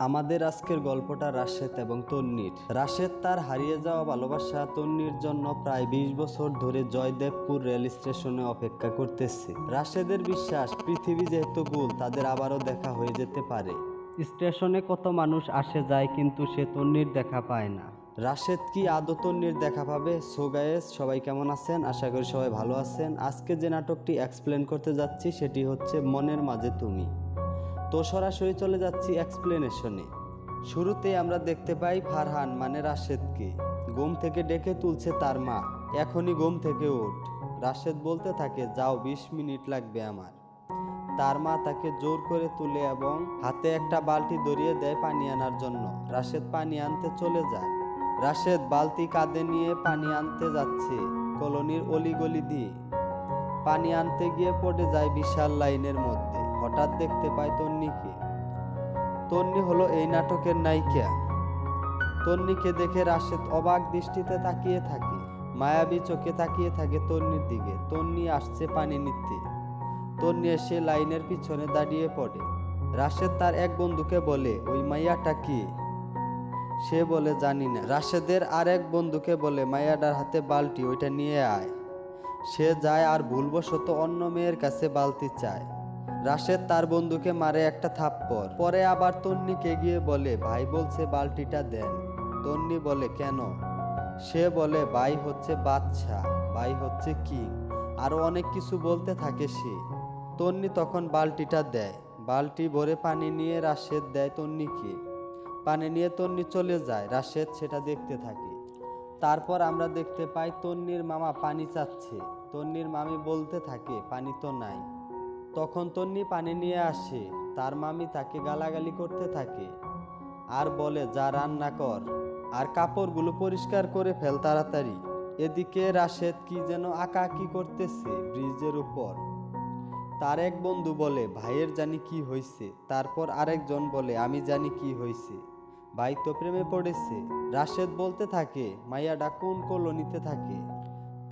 আমাদের আজকের গল্পটা রাশেদ এবং তন্নির রাশেদ তার হারিয়ে যাওয়া ভালোবাসা তন্নির জন্য প্রায় বিশ বছর ধরে জয়দেবপুর রেল স্টেশনে অপেক্ষা করতেছে। রাশেদের বিশ্বাস, পৃথিবী যেহেতু গোল তাদের আবারও দেখা হয়ে যেতে পারে। স্টেশনে কত মানুষ আসে যায়, কিন্তু সে তন্নির দেখা পায় না। রাশেদ কি আদৌ তন্নির দেখা পাবে? সো গায়েস সবাই কেমন আছেন? আশা করি সবাই ভালো আছেন। আজকে যে নাটকটি এক্সপ্লেন করতে যাচ্ছি, সেটি হচ্ছে মনের মাঝে তুমি। তো সরাসরি চলে যাচ্ছি এক্সপ্লেনেশনে শুরুতেই আমরা দেখতে পাই ফারহান মানে রাশেদকে। ঘুম থেকে ডেকে তুলছে তার মা। এখনই ঘুম থেকে ওঠ। রাশেদ বলতে থাকে, যাও, বিশ মিনিট লাগবে আমার। তার মা তাকে জোর করে তুলে এবং হাতে একটা বালতি ধরিয়ে দেয় পানি আনার জন্য। রাশেদ পানি আনতে চলে যায়। রাশেদ বালতি কাঁধে নিয়ে পানি আনতে যাচ্ছে কলোনির অলিগলি দিয়ে। পানি আনতে গিয়ে পড়ে যায় বিশাল লাইনের মধ্যে। হঠাৎ দেখতে পায় তন্নিকে তন্নি হলো এই নাটকের নায়িকা। তন্নিকে দেখে রাশেদ অবাক দৃষ্টিতে তাকিয়ে থাকে, মায়াবী চোখে তাকিয়ে থাকে তন্নির দিকে। তন্নি আসছে পানি নিতে। তন্নি এসে লাইনের পিছনে দাঁড়িয়ে পড়ে। রাশেদ তার এক বন্ধুকে বলে, ওই মাইয়াটা কি? সে বলে, জানি না। রাশেদের আর এক বন্ধুকে বলে, মাইয়াটার হাতে বালতি, ওইটা নিয়ে আয়। সে যায় আর ভুলবশত অন্য মেয়ের কাছে বালতি চায়। রাশেদ তার বন্ধুকে মারে একটা থাপ্পড়। পরে আবার তন্নিকে গিয়ে বলে, ভাই বলছে বালতিটা দেন। তন্নি বলে, কেন? সে বলে, ভাই হচ্ছে বাচ্চা ভাই হচ্ছে কিং, আরও অনেক কিছু বলতে থাকে সে। তন্নি তখন বালতিটা দেয়। বালতি ভরে পানি নিয়ে রাশেদ দেয় তন্নিকে। পানি নিয়ে তন্নি চলে যায়, রাশেদ সেটা দেখতে থাকে। তারপর আমরা দেখতে পাই তন্নির মামা পানি চাচ্ছে। তন্নির মামি বলতে থাকে, পানি তো নাই। তখন তন্নি পানি নিয়ে আসে, তার মামি তাকে গালাগালি করতে থাকে আর বলে, যা রান্না কর। আর কাপড়গুলো পরিষ্কার করে ফেল তাড়াতাড়ি। এদিকে রাশেদ কি যেন আঁকা কি করতেছে ব্রিজের উপর। তার এক বন্ধু বলে, ভাইয়ের জানি কি হয়েছে তারপর আরেকজন বলে, আমি জানি কি হয়েছে ভাই তো প্রেমে পড়েছে। রাশেদ বলতে থাকে, মাইয়াডা কোন কলোনিতে থাকে?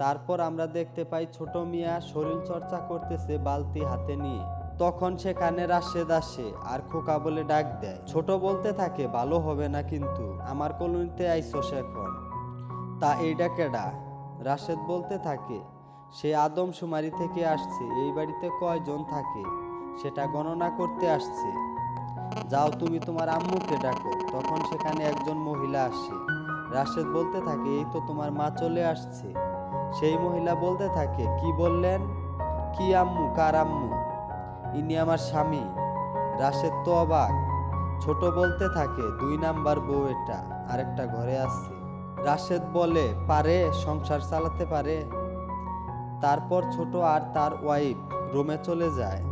তারপর আমরা দেখতে পাই ছোট মিয়া শরীর চর্চা করতেছে বালতি হাতে নিয়ে। তখন সেখানে রাশেদ আসে আর খোকা বলে ডাক দেয়, ছোট বলতে থাকে, ভালো হবে না কিন্তু। আমার কলোনিতে আইসোস এখন। তা এইটা কেডা? রাশেদ বলতে থাকে, সে আদমশুমারি থেকে আসছে, এই বাড়িতে কয়জন থাকে? সেটা গণনা করতে আসছে। যাও তুমি তোমার আম্মুকে ডাকো। তখন সেখানে একজন মহিলা আসে। রাশেদ বলতে থাকে, এই তো তোমার মা চলে আসছে। সেই মহিলা বলতে থাকে, কি বললেন? কি আম্মু, কার আম্মু? ইনি আমার স্বামী। রাশেদ তো অবাক। ছোট বলতে থাকে, দুই নাম্বার বউ এটা, আরেকটা ঘরে আছে। রাশেদ বলে, পারে, সংসার চালাতে পারে। তারপর ছোট আর তার ওয়াইফ রুমে চলে যায়।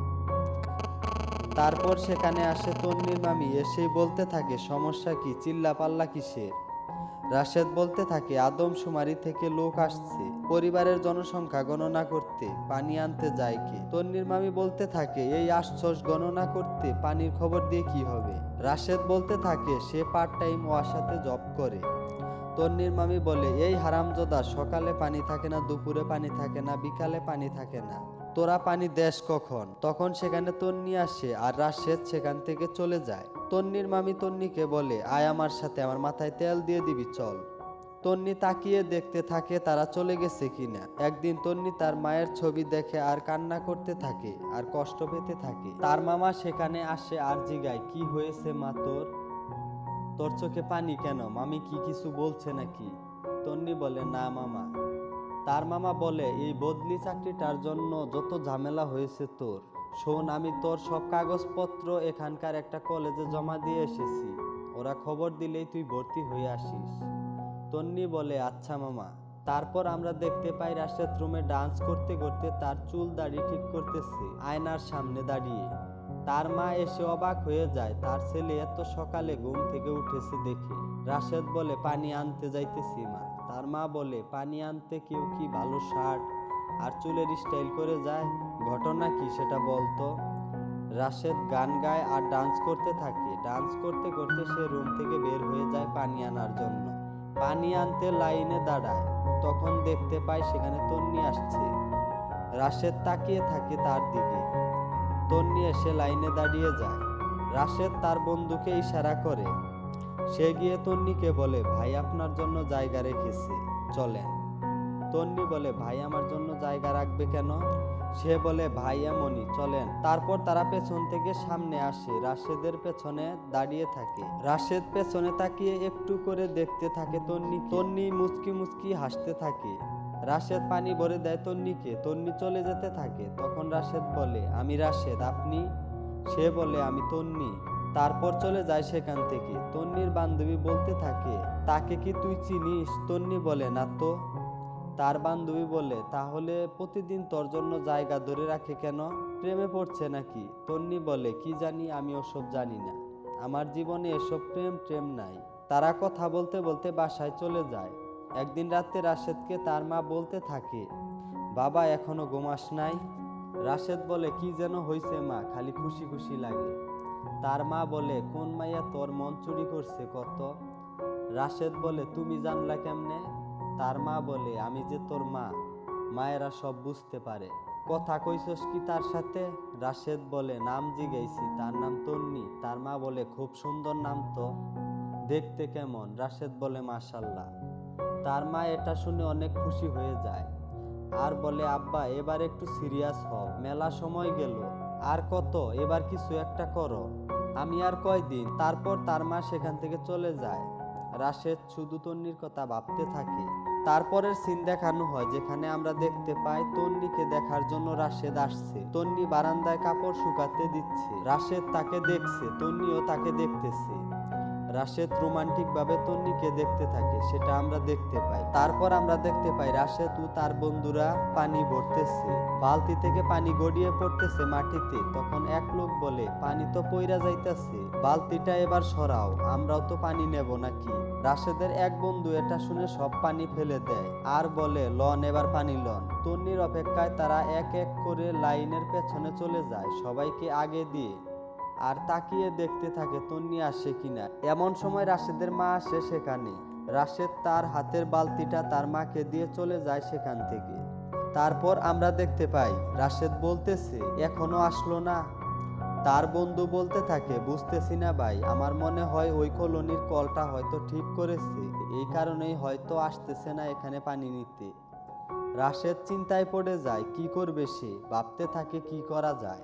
তারপর সেখানে আসে তন্নির মামি, এসেই বলতে থাকে, সমস্যা কি? চিল্লা পাল্লা কিসের? রাশেদ বলতে থাকে আদমশুমারি থেকে লোক আসছে, পরিবারের জনসংখ্যা গণনা করতে পানি আনতে যায় কে? তন্নির মামি বলতে থাকে, এই আশ্চর্য গণনা করতে পানির খবর দিয়ে কি হবে? রাশেদ বলতে থাকে, সে পার্ট টাইম ওয়ার সাথে জব করে। তন্নির মামি বলে, এই হারামজাদা, সকালে পানি থাকে না, দুপুরে পানি থাকে না, বিকালে পানি থাকে না। তোরা পানি দেশ কখন? তখন সেখানে তন্নি আসে আর রাশেদ সেখান থেকে চলে যায়। তন্নির মামি তন্নিকে বলে, আয় আমার সাথে, আমার মাথায় তেল দিয়ে দিবি, চল। তন্নি তাকিয়ে দেখতে থাকে তারা চলে গেছে কিনা। একদিন তন্নি তার মায়ের ছবি দেখে আর কান্না করতে থাকে, আর কষ্ট পেতে থাকে। তার মামা সেখানে আসে, আর জিগায়, কি হয়েছে মা তোর? তোর চোখে পানি কেন? মামি কি কিছু বলছে নাকি? তন্নি বলে, না মামা। তার মামা বলে, এই বদলি চাকরিটার জন্য যত ঝামেলা হয়েছে তোর শোন, আমি তোর সব কাগজপত্র এখানকার একটা কলেজে জমা দিয়ে এসেছি। ওরা খবর দিলেই তুই ভর্তি হয়ে আসিস। তন্নি বলে আচ্ছা মামা। তারপর আমরা দেখতে পাই রাশেদ রুমে ডান্স করতে করতে তার চুল দাড়ি ঠিক করতেছে, আয়নার সামনে দাঁড়িয়ে। তার মা এসে অবাক হয়ে যায়, তার ছেলে এত সকালে ঘুম থেকে উঠেছে দেখে। রাশেদ বলে, পানি আনতে যাইতেছি মা। তার মা বলে, পানি আনতে কেউ কি ভালো শার্ট আর চুলের স্টাইল করে যায়, ঘটনা কি সেটা বলতো? রাশেদ গান গায় আর ডান্স করতে থাকে। ডান্স করতে করতে সে রুম থেকে বের হয়ে যায় পানি আনার জন্য। পানি আনতে লাইনে দাঁড়ায়। তখন দেখতে পায় সেখানে তন্নি আসছে। রাশেদ তাকিয়ে থাকে তার দিকে। তন্নি এসে লাইনে দাঁড়িয়ে যায়। রাশেদ তার বন্ধুকে ইশারা করে। সে গিয়ে তন্নিকে বলে, ভাই, আপনার জন্য জায়গা রেখেছে। চলেন। তন্নি বলে, ভাই, আমার জন্য জায়গা রাখবে কেন? সে বলে, ভাই, এমনই, চলেন। তারপর তারা পেছন থেকে সামনে আসে, রাশেদের পেছনে দাঁড়িয়ে থাকে। রাশেদ পেছনে তাকিয়ে একটু করে দেখতে থাকে তন্নি তন্নি মুচকি মুচকি হাসতে থাকে। রাশেদ পানি ভরে দেয় তন্নিকে তন্নি চলে যেতে থাকে। তখন রাশেদ বলে, আমি রাশেদ, আপনি? সে বলে, আমি তন্নি তারপর চলে যায় সেখান থেকে। তন্নির বান্ধবী বলতে থাকে, তাকে কি তুই চিনিস? তন্নি বলে, না তো। তার বান্ধবী বলে, তাহলে প্রতিদিন তোর জন্য জায়গা ধরে রাখে কেন? প্রেমে পড়ছে নাকি? তন্নি বলে, কি জানি, আমি ওসব জানি না। আমার জীবনে এসব প্রেম প্রেম নাই। তারা কথা বলতে বলতে বাসায় চলে যায়। একদিন রাতে রাশেদকে তার মা বলতে থাকে, বাবা, এখনও গোমাস নাই? রাশেদ বলে, কি যেন হইছে মা, খালি খুশি খুশি লাগে। তার মা বলে, কোন মাইয়া তোর মন চুরি করছে কত? রাশেদ বলে, তুমি জানলা কেমনে? তার মা বলে, আমি যে তোর মা, মায়েরা সব বুঝতে পারে। কথা কইছস কি তার সাথে? রাশেদ বলে, নাম জিগাইছি, তার নাম তন্নি। তার মা বলে, খুব সুন্দর নাম তো, দেখতে কেমন? রাশেদ বলে, মাশাল্লাহ। তার মা এটা শুনে অনেক খুশি হয়ে যায়। আর বলে, আব্বা, এবার একটু সিরিয়াস হও, মেলা সময় গেল, আর কত, এবার কিছু একটা করো। আমি আর কয়দিন? তারপর তার মা সেখান থেকে চলে যায়। রাশেদ শুধু তন্নির কথা ভাবতে থাকে। তারপরের সিন দেখানো হয়, যেখানে আমরা দেখতে পাই তন্নিকে দেখার জন্য রাশেদ আসছে। তন্নি বারান্দায় কাপড় শুকাতে দিচ্ছে। রাশেদ তাকে দেখছে, তন্নিও তাকে দেখতেছে। রাশেদ রোমান্টিক ভাবে তন্নিকে দেখতে থাকে, সেটা আমরা দেখতে পাই। তারপর আমরা দেখতে পাই রাশেদ ও তার বন্ধুরা পানি ভরতেছে। বালতি থেকে পানি গড়িয়ে পড়তেছে মাটিতে। তখন এক লোক বলে, পানি তো পইরা যাইতেছে। বালতিটা এবার সরাও, আমরাও তো পানি নেব নাকি? রাশেদের এক বন্ধু এটা শুনে সব পানি ফেলে দেয়, আর বলে, লন, এবার পানি লন। তন্নির অপেক্ষায় তারা এক এক করে লাইনের পেছনে চলে যায়, সবাইকে আগে দিয়ে। আর তাকিয়ে দেখতে থাকে, তন্নি আসে কিনা এমন সময় রাশেদের মা আসে সেখানে। রাশেদ তার হাতের বালতিটা তার মাকে দিয়ে চলে যায় সেখান থেকে। তারপর আমরা দেখতে পাই, রাশেদ বলতেছে, এখনও আসলো না? তার বন্ধু বলতে থাকে, বুঝতেছি না ভাই, আমার মনে হয় ওই কলোনির কলটা হয়তো ঠিক করেছে। এই কারণেই হয়তো আসতেছে না এখানে পানি নিতে। রাশেদ চিন্তায় পড়ে যায়, কি করবে সে? ভাবতে থাকে কি করা যায়?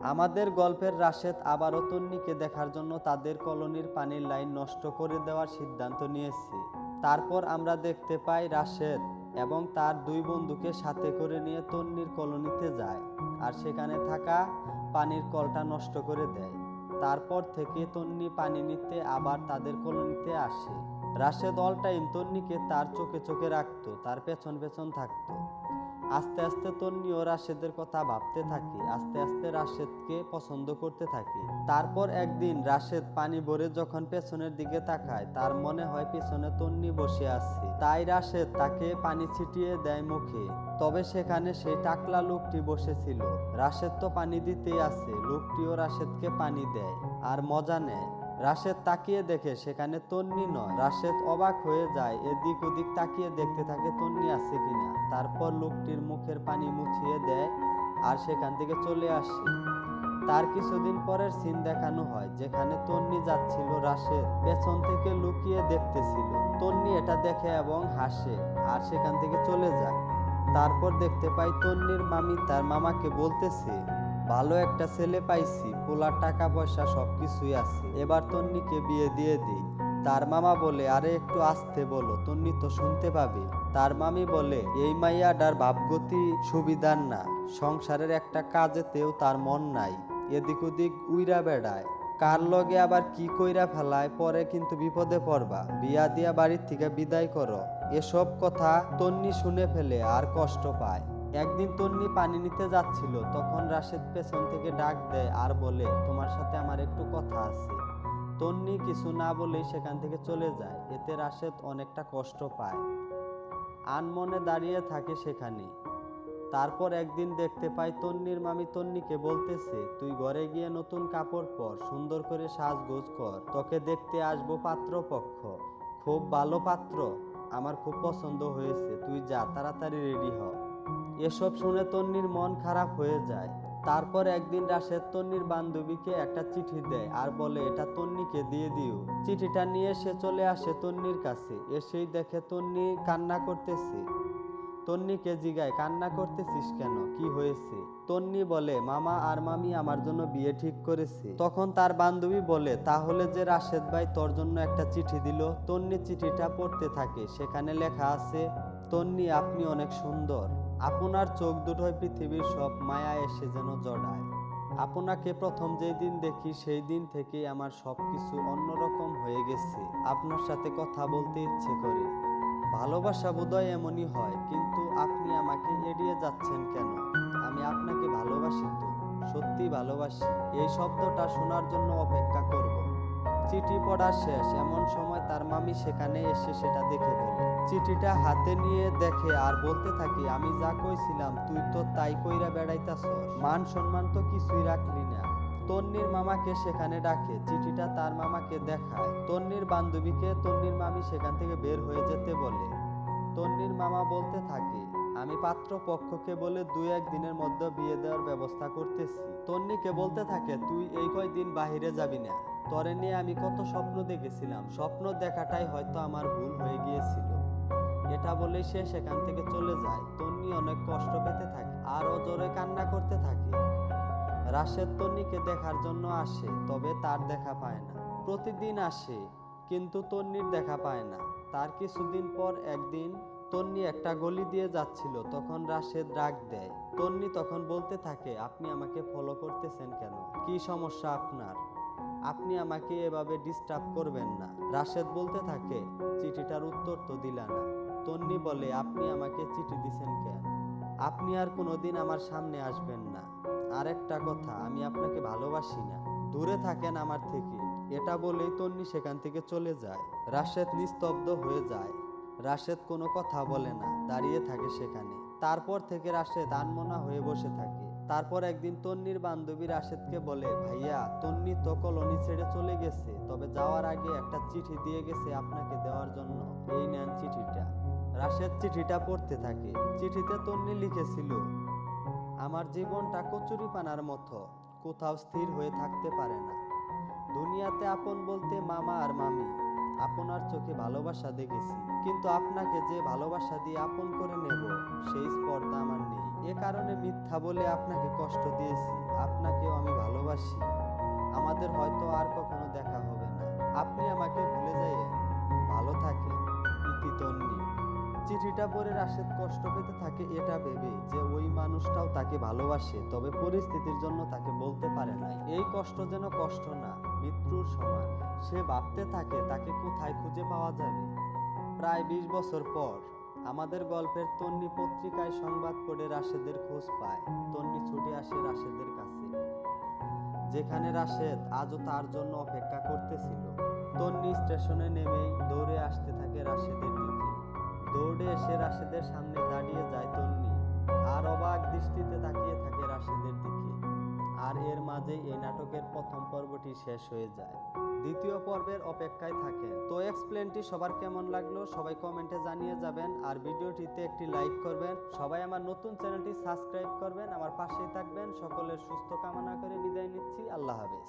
আমাদের গল্পের রাশেদ আবারও তন্নিকে দেখার জন্য তাদের কলোনির পানির লাইন নষ্ট করে দেওয়ার সিদ্ধান্ত নিয়েছে। তারপর আমরা দেখতে পাই রাশেদ এবং তার দুই বন্ধুকে সাথে করে নিয়ে তন্নির কলোনিতে যায় আর সেখানে থাকা পানির কলটা নষ্ট করে দেয়। তারপর থেকে তন্নি পানি নিতে আবার তাদের কলোনিতে আসে। রাশেদ অল টাইম তন্নিকে তার চোখে চোখে রাখতো, তার পেছন পেছন থাকতো। আস্তে আস্তে তন্নিও রাশেদের কথা ভাবতে থাকে, আস্তে আস্তে রাশেদকে পছন্দ করতে থাকে। তারপর একদিন রাশেদ পানি ভরে যখন পেছনের দিকে তাকায়, তার মনে হয় পেছনে তন্নি বসে আছে। তাই রাশেদ তাকে পানি ছিটিয়ে দেয় মুখে। তবে সেখানে সেই টাকলা লোকটি বসেছিল। রাশেদ তো পানি দিতেই আছে, লোকটিও রাশেদকে পানি দেয় আর মজা নেয়। রাশেদ তাকিয়ে দেখে সেখানে তন্নি নয়। রাশেদ অবাক হয়ে যায়, এদিক ওদিক তাকিয়ে দেখতে থাকে তন্নি আছে কিনা তারপর লোকটির মুখের পানি মুছিয়ে দেয় আর সেখান থেকে চলে আসে। তার কিছুদিন পরের সিন দেখানো হয়, যেখানে তন্নি যাচ্ছিল রাশেদ। পেছন থেকে লুকিয়ে দেখতেছিল। তন্নি এটা দেখে এবং হাসে আর সেখান থেকে চলে যায়। তারপর দেখতে পাই তন্নির মামি তার মামাকে বলতেছে ভালো একটা ছেলে পাইছি, পোলার টাকা পয়সা সবকিছুই আছে। এবার তন্নিকে বিয়ে দিয়ে দিই। তার মামা বলে, আরে, একটু আসতে বলো, তন্নি তো শুনতে পাবে। তার মামি বলে, এই মাইয়াডার ভাবগতি সুবিধার না। সংসারের একটা কাজেতেও তার মন নাই। এদিক ওদিক উইরা বেড়ায়। কার লগে আবার কি কইরা ফেলায়, পরে কিন্তু বিপদে পড়বা। বিয়া দিয়া বাড়ির থেকে বিদায় করো। এসব কথা তন্নি শুনে ফেলে আর কষ্ট পায়। একদিন তন্নি পানি নিতে যাচ্ছিল, তখন রাশেদ পেছন থেকে ডাক দেয় আর বলে, তোমার সাথে আমার একটু কথা আছে। তন্নি কিছু না বলেই সেখান থেকে চলে যায়, এতে রাশেদ অনেকটা কষ্ট পায়। আনমনে দাঁড়িয়ে থাকে সেখানে। তারপর একদিন দেখতে পাই তন্নির মামি তন্নিকে বলতেছে, তুই ঘরে গিয়ে নতুন কাপড় পর, সুন্দর করে সাজগোজ কর, তোকে দেখতে আসব পাত্রপক্ষ। খুব ভালো পাত্র, আমার খুব পছন্দ হয়েছে, তুই যা, তাড়াতাড়ি রেডি হ। এসব শুনে তন্নির মন খারাপ হয়ে যায়। তারপর একদিন রাশেদ তন্নির বান্ধবীকে একটা চিঠি দেয় আর বলে, এটা তন্নিকে দিয়ে দিও। চিঠিটা নিয়ে সে চলে আসে তন্নির কাছে। এসেই দেখে তন্নি কান্না করতেছে। তন্নিকে জিগায়, কান্না করতেছিস কেন? কি হয়েছে? তন্নি বলে, মামা আর মামি আমার জন্য বিয়ে ঠিক করেছে। তখন তার বান্ধবী বলে, তাহলে যে রাশেদ ভাই তোর জন্য একটা চিঠি দিল তন্নি চিঠিটা পড়তে থাকে। সেখানে লেখা আছে তন্নি আপনি অনেক সুন্দর। আপনার চোখ দুটোয় পৃথিবীর সব মায়া এসে যেন জড়ায়। আপনাকে প্রথম যেই দিন দেখি সেই দিন থেকেই আমার সবকিছু অন্যরকম হয়ে গেছে। আপনার সাথে কথা বলতে ইচ্ছে করে। ভালোবাসা বোধহয় এমনই হয়, কিন্তু আপনি আমাকে এড়িয়ে যাচ্ছেন কেন? আমি আপনাকে ভালোবাসি তো? সত্যি ভালোবাসি? এই শব্দটা শোনার জন্য অপেক্ষা চিঠি পড়া শেষ। এমন সময় তার মামি সেখানে এসে সেটা দেখে ফেলে। চিঠিটা হাতে নিয়ে দেখে আর বলতে থাকি, আমি যা কইছিলাম, তুই তো তাই কইরা বেড়াইতাছ মান সম্মান তো কিছুই রাখলি না। তন্নির মামাকে সেখানে ডাকে। চিঠিটা তার মামাকে দেখায়। তন্নির বান্ধবীকে তন্নির মামি সেখান থেকে বের হয়ে যেতে বলে। তন্নির মামা বলতে থাকে, আমি পাত্র পক্ষকে বলে দুই এক দিনের মধ্যে বিয়ে দেওয়ার ব্যবস্থা করতেছি। তন্নিকে বলতে থাকে, তুই এই কয়দিন বাহিরে যাবি না। তরে নিয়ে আমি কত স্বপ্ন দেখেছিলাম। স্বপ্ন দেখাটাই হয়তো আমার ভুল হয়ে গিয়েছিল। এটা বলে সে সেখান থেকে চলে যায়। তন্নি অনেক কষ্ট পেতে থাকে, আর অজরে কান্না করতে থাকে। রাশেদ তন্নিকে দেখার জন্য আসে, তবে তার দেখা পায় না। প্রতিদিন আসে, কিন্তু তন্নির দেখা পায় না। তার কিছুদিন পর একদিন তন্নি একটা গলি দিয়ে যাচ্ছিল, তখন রাশেদ ডাক দেয়। তন্নি তখন বলতে থাকে, আপনি আমাকে ফলো করতেছেন কেন? কি সমস্যা আপনার? আপনি আমাকে এভাবে ডিস্টার্ব করবেন না। রাশেদ বলতে থাকে, চিঠিটার উত্তর তো দিলা না। তন্নি বলে, আপনি আমাকে চিঠি দিছেন কেন? আপনি আর কোনোদিন আমার সামনে আসবেন না। আর একটা কথা, আমি আপনাকে ভালোবাসি না। দূরে থাকেন আমার থেকে। এটা বলেই তন্নি সেখান থেকে চলে যায়। রাশেদ নিস্তব্ধ হয়ে যায়। রাশেদ কোনো কথা বলে না, দাঁড়িয়ে থাকে সেখানে। তারপর থেকে রাশেদ আনমনা হয়ে বসে থাকে। তারপর একদিন তন্নির বান্ধবী রাশেদকে বলে, ভাইয়া তন্নি তো কলোনি ছেড়ে চলে গেছে, তবে যাওয়ার আগে একটা চিঠি দিয়ে গেছে আপনাকে দেওয়ার জন্য। এই নেন চিঠিটা। রাশেদ চিঠিটা পড়তে থাকে। চিঠিতে তন্নি লিখেছিল, আমার জীবনটা কচুরি পানার মতো, কোথাও স্থির হয়ে থাকতে পারে না। দুনিয়াতে আপন বলতে মামা আর মামি। আপনার চোখে ভালোবাসা দেখেছি। কিন্তু আপনাকে যে ভালোবাসা দিয়ে আপন করে নেব, সেই স্পর্ধা আমার নেই। এ কারণে মিথ্যা বলে আপনাকে কষ্ট দিয়েছি। আপনাকেও আমি ভালোবাসি। আমাদের হয়তো আর কখনো দেখা হবে না। আপনি আমাকে ভুলে যাইয়েন। ভালো থাকেন ইতি তন্নি। চিঠিটা পড়ে রাশেদ কষ্ট পেতে থাকে, এটা ভেবে যে ওই মানুষটাও তাকে ভালোবাসে, তবে পরিস্থিতির জন্য তাকে বলতে পারে না। এই কষ্ট যেন কষ্ট না। মৃত্যুর সমান সে ভাবতে থাকে, তাকে কোথায় খুঁজে পাওয়া যাবে? প্রায় বিশ বছর পর আমাদের গল্পের তন্নি পত্রিকায় সংবাদ পড়ে রাশেদের খোঁজ পায়। তন্নি ছুটে আসে রাশেদের কাছে, যেখানে রাশেদ আজও তার জন্য অপেক্ষা করতেছিল। তন্নি স্টেশনে নেমেই দৌড়ে আসতে থাকে রাশেদের দিকে। দৌড়ে এসে রাশেদের সামনে দাঁড়িয়ে যায় তন্নি। আর অবাক দৃষ্টিতে তাকিয়ে থাকে রাশেদের দিকে। আর এর মাঝেই এই নাটকের প্রথম পর্বটি শেষ হয়ে যায়। দ্বিতীয় পর্বের অপেক্ষায় থাকেন তো এক্সপ্লেনটি সবার কেমন লাগল সবাই কমেন্টে জানিয়ে যাবেন। আর ভিডিওটিতে একটি লাইক করবেন। সবাই আমার নতুন চ্যানেলটি সাবস্ক্রাইব করবেন। আমার পাশেই থাকবেন। সকলের সুস্থ কামনা করে বিদায় নিচ্ছি। আল্লাহ হাফেজ।